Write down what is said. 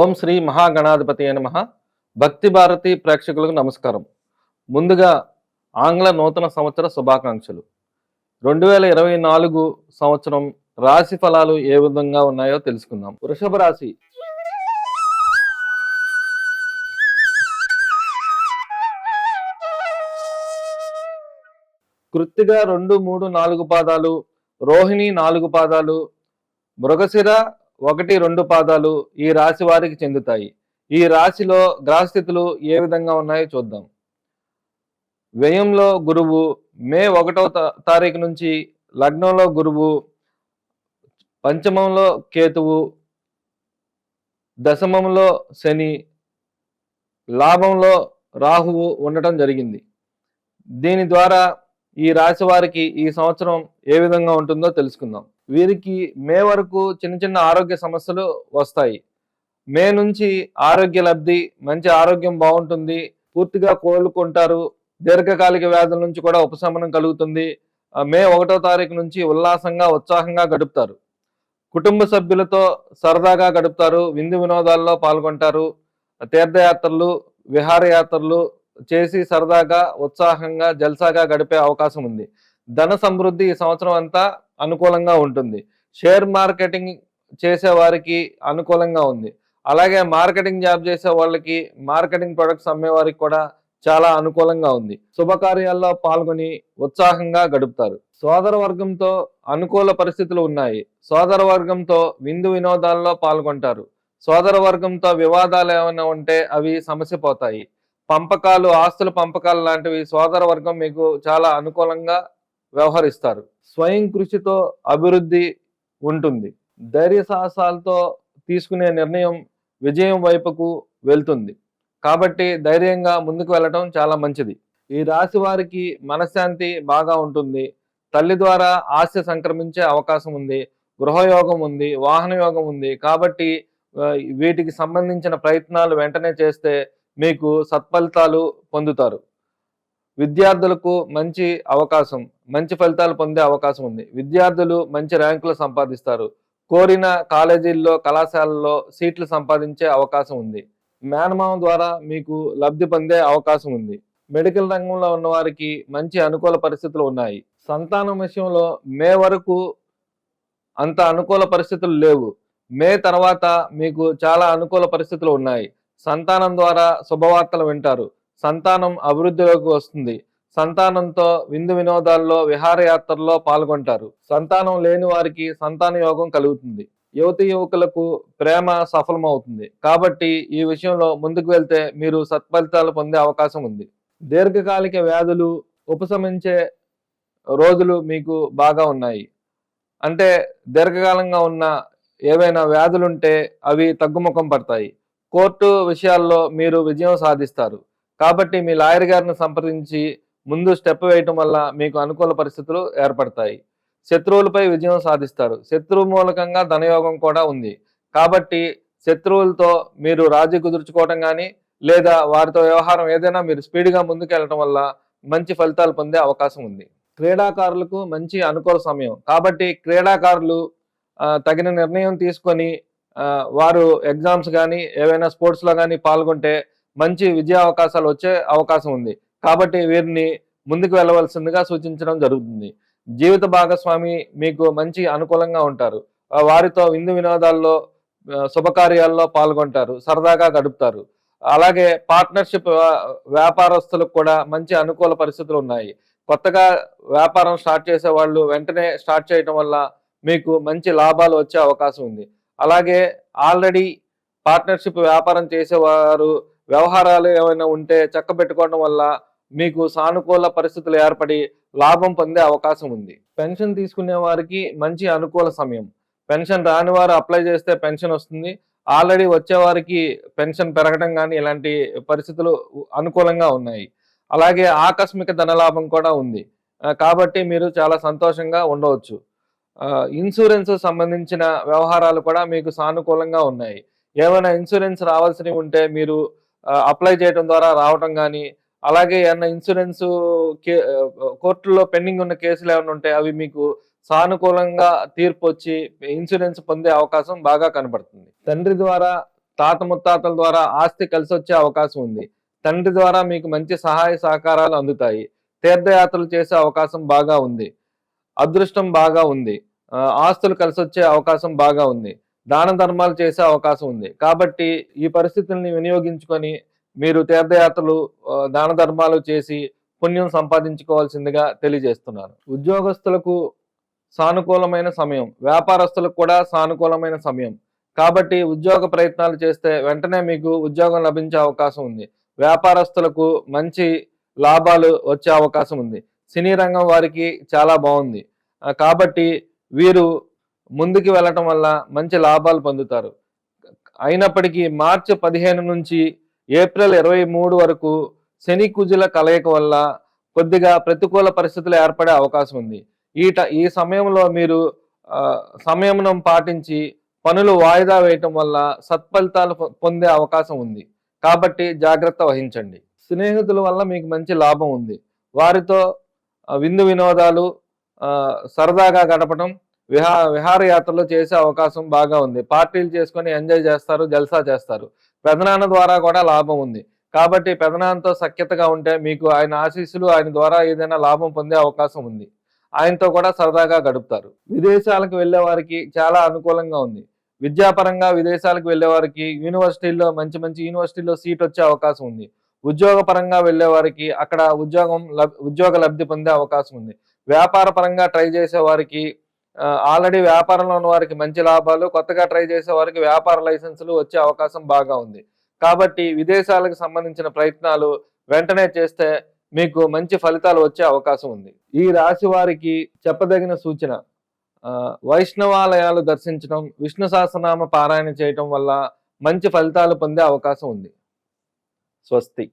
ఓం శ్రీ మహాగణాధిపతి నమ. భక్తి భారతి ప్రేక్షకులకు నమస్కారం. ముందుగా ఆంగ్ల నూతన సంవత్సర శుభాకాంక్షలు. రెండు వేల ఇరవై నాలుగు సంవత్సరం రాశి ఫలాలు ఏ విధంగా ఉన్నాయో తెలుసుకుందాం. వృషభ రాశి. కృత్తిగా రెండు మూడు నాలుగు పాదాలు రోహిణి నాలుగు పాదాలు మృగశిర ఒకటి రెండు పాదాలు ఈ రాశి వారికి చెందుతాయి. ఈ రాశిలో గ్రహస్థితులు ఏ విధంగా ఉన్నాయో చూద్దాం. వ్యయంలో గురువు మే ఒకటవ తారీఖు నుంచి లగ్నంలో గురువు పంచమంలో కేతువు దశమంలో శని లాభంలో రాహువు ఉండటం జరిగింది. దీని ద్వారా ఈ రాశి వారికి ఈ సంవత్సరం ఏ విధంగా ఉంటుందో తెలుసుకుందాం. వీరికి మే వరకు చిన్న చిన్న ఆరోగ్య సమస్యలు వస్తాయి. మే నుంచి ఆరోగ్య లబ్ధి మంచి ఆరోగ్యం బాగుంటుంది. పూర్తిగా కోలుకుంటారు. దీర్ఘకాలిక వ్యాధుల నుంచి కూడా ఉపశమనం కలుగుతుంది. మే ఒకటో తారీఖు నుంచి ఉల్లాసంగా ఉత్సాహంగా గడుపుతారు. కుటుంబ సభ్యులతో సరదాగా గడుపుతారు. విందు వినోదాల్లో పాల్గొంటారు. తీర్థయాత్రలు విహారయాత్రలు చేసి సరదాగా ఉత్సాహంగా జల్సాగా గడిపే అవకాశం ఉంది. ధన సమృద్ధి ఈ సంవత్సరం అంతా అనుకూలంగా ఉంటుంది. షేర్ మార్కెటింగ్ చేసే వారికి అనుకూలంగా ఉంది. అలాగే మార్కెటింగ్ జాబ్ చేసే వాళ్ళకి మార్కెటింగ్ ప్రొడక్ట్స్ అమ్మేవారికి కూడా చాలా అనుకూలంగా ఉంది. శుభకార్యాల్లో పాల్గొని ఉత్సాహంగా గడుపుతారు. సోదర వర్గంతో అనుకూల పరిస్థితులు ఉన్నాయి. సోదర వర్గంతో విందు వినోదాల్లో పాల్గొంటారు. సోదర వర్గంతో వివాదాలు ఏమైనా ఉంటే అవి సమస్య పోతాయి. పంపకాలు ఆస్తుల పంపకాలు లాంటివి సోదర వర్గం మీకు చాలా అనుకూలంగా వ్యవహరిస్తారు. స్వయం కృషితో అభివృద్ధి ఉంటుంది. ధైర్య సాహసాలతో తీసుకునే నిర్ణయం విజయం వైపుకు వెళ్తుంది. కాబట్టి ధైర్యంగా ముందుకు వెళ్ళటం చాలా మంచిది. ఈ రాశి వారికి మనశ్శాంతి బాగా ఉంటుంది. తల్లి ద్వారా ఆశ సంక్రమించే అవకాశం ఉంది. గృహయోగం ఉంది. వాహన యోగం ఉంది. కాబట్టి వీటికి సంబంధించిన ప్రయత్నాలు వెంటనే చేస్తే మీకు సత్ఫలితాలు పొందుతారు. విద్యార్థులకు మంచి అవకాశం మంచి ఫలితాలు పొందే అవకాశం ఉంది. విద్యార్థులు మంచి ర్యాంకులు సంపాదిస్తారు. కోరిన కాలేజీల్లో కళాశాలల్లో సీట్లు సంపాదించే అవకాశం ఉంది. మేనమామ ద్వారా మీకు లబ్ధి పొందే అవకాశం ఉంది. మెడికల్ రంగంలో ఉన్న వారికి మంచి అనుకూల పరిస్థితులు ఉన్నాయి. సంతానం విషయంలో మే వరకు అంత అనుకూల పరిస్థితులు లేవు. మే తర్వాత మీకు చాలా అనుకూల పరిస్థితులు ఉన్నాయి. సంతానం ద్వారా శుభవార్తలు వింటారు. సంతానం అభివృద్ధిలోకి వస్తుంది. సంతానంతో విందు వినోదాల్లో విహారయాత్రల్లో పాల్గొంటారు. సంతానం లేని వారికి సంతాన యోగం కలుగుతుంది. యువతి యువకులకు ప్రేమ సఫలమవుతుంది. కాబట్టి ఈ విషయంలో ముందుకు వెళ్తే మీరు సత్ఫలితాలు పొందే అవకాశం ఉంది. దీర్ఘకాలిక వ్యాధులు ఉపశమించే రోజులు మీకు బాగా ఉన్నాయి. అంటే దీర్ఘకాలంగా ఉన్న ఏవైనా వ్యాధులుంటే అవి తగ్గుముఖం పడతాయి. కోర్టు విషయాల్లో మీరు విజయం సాధిస్తారు. కాబట్టి మీ లాయర్ గారిని సంప్రదించి ముందు స్టెప్ వేయటం వల్ల మీకు అనుకూల పరిస్థితులు ఏర్పడతాయి. శత్రువులపై విజయం సాధిస్తారు. శత్రువు మూలకంగా ధనయోగం కూడా ఉంది. కాబట్టి శత్రువులతో మీరు రాజీ కుదుర్చుకోవటం కానీ లేదా వారితో వ్యవహారం ఏదైనా మీరు స్పీడ్గా ముందుకు వెళ్ళటం వల్ల మంచి ఫలితాలు పొందే అవకాశం ఉంది. క్రీడాకారులకు మంచి అనుకూల సమయం. కాబట్టి క్రీడాకారులు తగిన నిర్ణయం తీసుకొని వారు ఎగ్జామ్స్ కానీ ఏవైనా స్పోర్ట్స్లో కానీ పాల్గొంటే మంచి విజయ అవకాశాలు వచ్చే అవకాశం ఉంది. కాబట్టి వీరిని ముందుకు వెళ్ళవలసిందిగా సూచించడం జరుగుతుంది. జీవిత భాగస్వామి మీకు మంచి అనుకూలంగా ఉంటారు. వారితో విందు వినోదాల్లో శుభకార్యాల్లో పాల్గొంటారు. సరదాగా గడుపుతారు. అలాగే పార్ట్నర్షిప్ వ్యాపారస్తులకు కూడా మంచి అనుకూల పరిస్థితులు ఉన్నాయి. కొత్తగా వ్యాపారం స్టార్ట్ చేసే వాళ్ళు వెంటనే స్టార్ట్ చేయటం వల్ల మీకు మంచి లాభాలు వచ్చే అవకాశం ఉంది. అలాగే ఆల్రెడీ పార్ట్నర్షిప్ వ్యాపారం చేసేవారు వ్యవహారాలు ఏమైనా ఉంటే చక్కబెట్టుకోవడం వల్ల మీకు సానుకూల పరిస్థితులు ఏర్పడి లాభం పొందే అవకాశం ఉంది. పెన్షన్ తీసుకునే వారికి మంచి అనుకూల సమయం. పెన్షన్ రాని వారు అప్లై చేస్తే పెన్షన్ వస్తుంది. ఆల్రెడీ వచ్చేవారికి పెన్షన్ పెరగడం కానీ ఇలాంటి పరిస్థితులు అనుకూలంగా ఉన్నాయి. అలాగే ఆకస్మిక ధనలాభం కూడా ఉంది. కాబట్టి మీరు చాలా సంతోషంగా ఉండవచ్చు. ఇన్సూరెన్స్ సంబంధించిన వ్యవహారాలు కూడా మీకు సానుకూలంగా ఉన్నాయి. ఏమైనా ఇన్సూరెన్స్ రావాల్సినవి ఉంటే మీరు అప్లై చేయడం ద్వారా రావటం కానీ అలాగే ఏమైనా ఇన్సూరెన్స్ కే కోర్టులో పెండింగ్ ఉన్న కేసులు ఏమైనా ఉంటే అవి మీకు సానుకూలంగా తీర్పు వచ్చి ఇన్సూరెన్స్ పొందే అవకాశం బాగా కనబడుతుంది. తండ్రి ద్వారా తాత ముత్తాతల ద్వారా ఆస్తి కలిసి వచ్చే అవకాశం ఉంది. తండ్రి ద్వారా మీకు మంచి సహాయ సహకారాలు అందుతాయి. తీర్థయాత్రలు చేసే అవకాశం బాగా ఉంది. అదృష్టం బాగా ఉంది. ఆస్తులు కలిసి వచ్చే అవకాశం బాగా ఉంది. దాన ధర్మాలు చేసే అవకాశం ఉంది. కాబట్టి ఈ పరిస్థితుల్ని వినియోగించుకొని మీరు తీర్థయాత్రలు దాన ధర్మాలు చేసి పుణ్యం సంపాదించుకోవాల్సిందిగా తెలియజేస్తున్నాను. ఉద్యోగస్తులకు సానుకూలమైన సమయం వ్యాపారస్తులకు కూడా సానుకూలమైన సమయం. కాబట్టి ఉద్యోగ ప్రయత్నాలు చేస్తే వెంటనే మీకు ఉద్యోగం లభించే అవకాశం ఉంది. వ్యాపారస్తులకు మంచి లాభాలు వచ్చే అవకాశం ఉంది. సినీ రంగం వారికి చాలా బాగుంది. కాబట్టి వీరు ముందుకు వెళ్ళటం వల్ల మంచి లాభాలు పొందుతారు. అయినప్పటికీ మార్చి పదిహేను నుంచి ఏప్రిల్ ఇరవై మూడు వరకు శని కుజుల కలయిక వల్ల కొద్దిగా ప్రతికూల పరిస్థితులు ఏర్పడే అవకాశం ఉంది. ఈ ఈ సమయంలో మీరు సంయమనం పాటించి పనులు వాయిదా వేయటం వల్ల సత్ఫలితాలు పొందే అవకాశం ఉంది. కాబట్టి జాగ్రత్త వహించండి. స్నేహితుల వల్ల మీకు మంచి లాభం ఉంది. వారితో విందు వినోదాలు సరదాగా గడపడం విహా విహారయాత్రలు చేసే అవకాశం బాగా ఉంది. పార్టీలు చేసుకొని ఎంజాయ్ చేస్తారు జల్సా చేస్తారు. పెదనాన్న ద్వారా కూడా లాభం ఉంది. కాబట్టి పెదనాన్నతో సఖ్యతగా ఉంటే మీకు ఆయన ఆశీస్సులు ఆయన ద్వారా ఏదైనా లాభం పొందే అవకాశం ఉంది. ఆయనతో కూడా సరదాగా గడుపుతారు. విదేశాలకు వెళ్ళే వారికి చాలా అనుకూలంగా ఉంది. విద్యాపరంగా విదేశాలకు వెళ్ళే వారికి యూనివర్సిటీల్లో మంచి మంచి యూనివర్సిటీల్లో సీట్ వచ్చే అవకాశం ఉంది. ఉద్యోగపరంగా వెళ్ళే వారికి అక్కడ ఉద్యోగం లబ్- ఉద్యోగ లబ్ధి పొందే అవకాశం ఉంది. వ్యాపార పరంగా ట్రై చేసే వారికి ఆల్రెడీ వ్యాపారంలో ఉన్న వారికి మంచి లాభాలు కొత్తగా ట్రై చేసే వారికి వ్యాపార లైసెన్సులు వచ్చే అవకాశం బాగా ఉంది. కాబట్టి విదేశాలకు సంబంధించిన ప్రయత్నాలు వెంటనే చేస్తే మీకు మంచి ఫలితాలు వచ్చే అవకాశం ఉంది. ఈ రాశి వారికి చెప్పదగిన సూచన వైష్ణవాలయాలు దర్శించడం విష్ణు సహస్రనామ పారాయణ చేయటం వల్ల మంచి ఫలితాలు పొందే అవకాశం ఉంది. స్వస్తి.